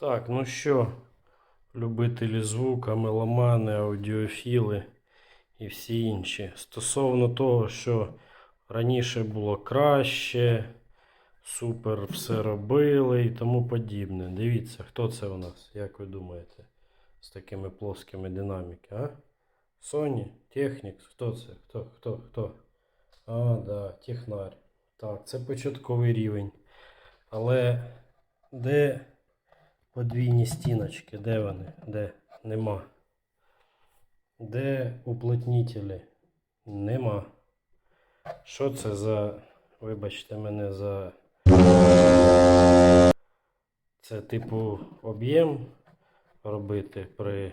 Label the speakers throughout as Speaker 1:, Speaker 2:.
Speaker 1: Так, ну що, любителі звука, меломани, аудіофіли і всі інші. Стосовно того, що раніше було краще, супер все робили і тому подібне. Дивіться, хто це у нас, як ви думаєте, з такими плоскими динаміки, а? Sony, Technics, хто це? Хто, хто, хто? А, да, технарь. Так, це початковий рівень. Але де подвійні стіночки? Де вони? Де? Нема. Де уплотнітелі? Нема. Що це за. Вибачте мене за. Це типу об'єм робити при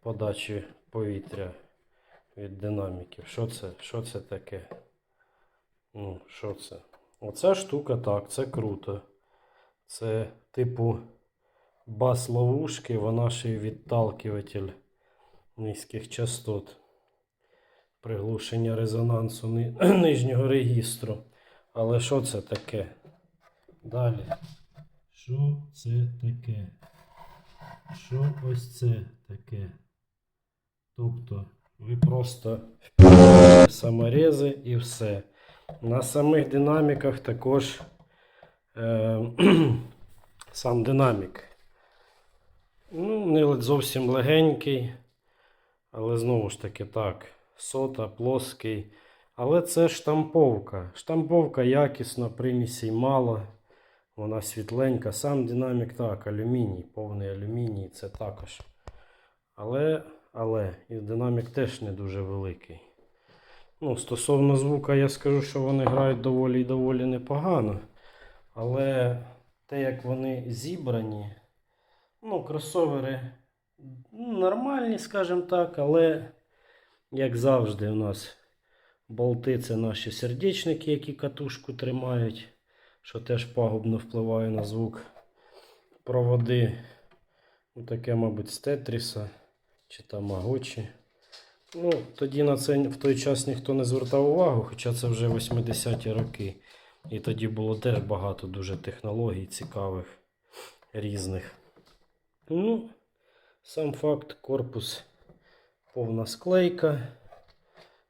Speaker 1: подачі повітря від динаміків. Що це? Що це таке? Ну, що це? Оця штука так, це круто. Це типу бас ловушки, вона ще й відталкиватель низьких частот. Приглушення резонансу ни- нижнього регістру. Але що це таке? Далі. Що це таке? Що ось це таке? Тобто ви просто впіли саморези і все. На самих динаміках також е, сам динамік. Ну, зовсім легенький, але знову ж таки так, сота, плоский. Але це штамповка. Штамповка якісна, примісей мало. Вона світленька. Сам динамік так, алюміній, повний алюміній, це також. Але, але, і динамік теж не дуже великий. Ну, стосовно звука, я скажу, що вони грають доволі і доволі непогано. Але те, як вони зібрані, ну, кросовери нормальні, скажімо так, але, як завжди, у нас болти це наші сердечники, які катушку тримають, що теж пагубно впливає на звук. Проводи, ну, таке, мабуть, з Тетріса чи Тамагочі. Ну, тоді на це в той час ніхто не звертав увагу, хоча це вже 80-ті роки. І тоді було теж багато дуже технологій цікавих, різних. Ну, сам факт, корпус повна склейка.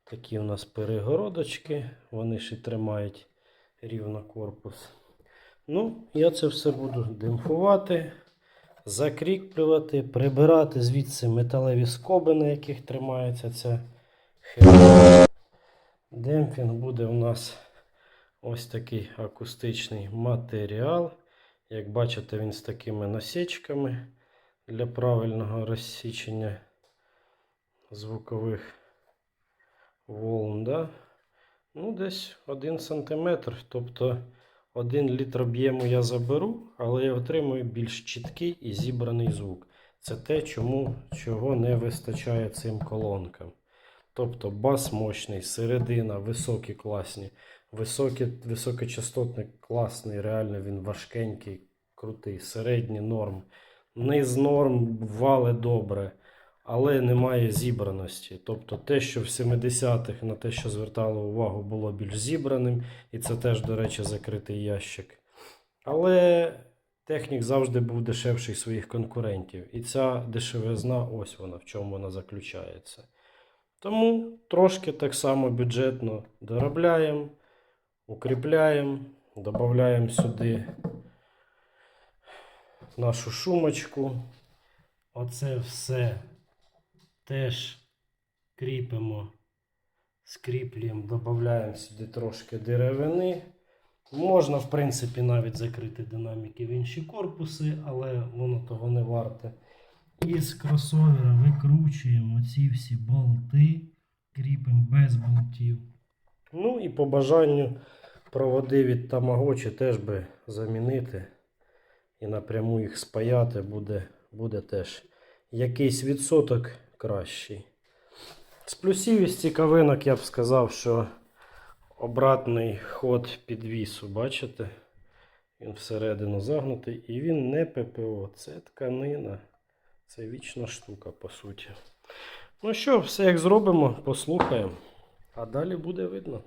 Speaker 1: Такі у нас перегородочки, вони ще тримають рівно корпус. Ну, я це все буду демпфувати, закріплювати, прибирати звідси металеві скоби, на яких тримається ця херня. Демпфінг буде у нас ось такий акустичний матеріал. Як бачите, він з такими насічками для правильного розсічення звукових волн. Да? Ну, десь 1 см. Тобто 1 літр об'єму я заберу, але я отримую більш чіткий і зібраний звук. Це те, чому, чого не вистачає цим колонкам. Тобто бас мощний, середина, високі класні, високі, високочастотний класний, реально він важкенький, крутий, середній норм. Низ норм вали добре, але немає зібраності. Тобто те, що в 70-х на те, що звертало увагу, було більш зібраним, і це теж, до речі, закритий ящик. Але технік завжди був дешевший своїх конкурентів. І ця дешевизна, ось вона, в чому вона заключається. Тому трошки так само бюджетно доробляємо, укріпляємо, додаємо сюди нашу шумочку. Оце все теж кріпимо, скріплюємо, додаємо сюди трошки деревини. Можна, в принципі, навіть закрити динаміки в інші корпуси, але воно того не варте. І з кросовера викручуємо ці всі болти, кріпимо без болтів. Ну і по бажанню проводи від Tamagotchi теж би замінити і напряму їх спаяти буде, буде теж якийсь відсоток кращий. З плюсів і з цікавинок я б сказав, що обратний ход підвісу, бачите? Він всередину загнутий і він не ППО, це тканина. Це вічна штука, по суті. Ну що, все як зробимо, послухаємо. А далі буде видно.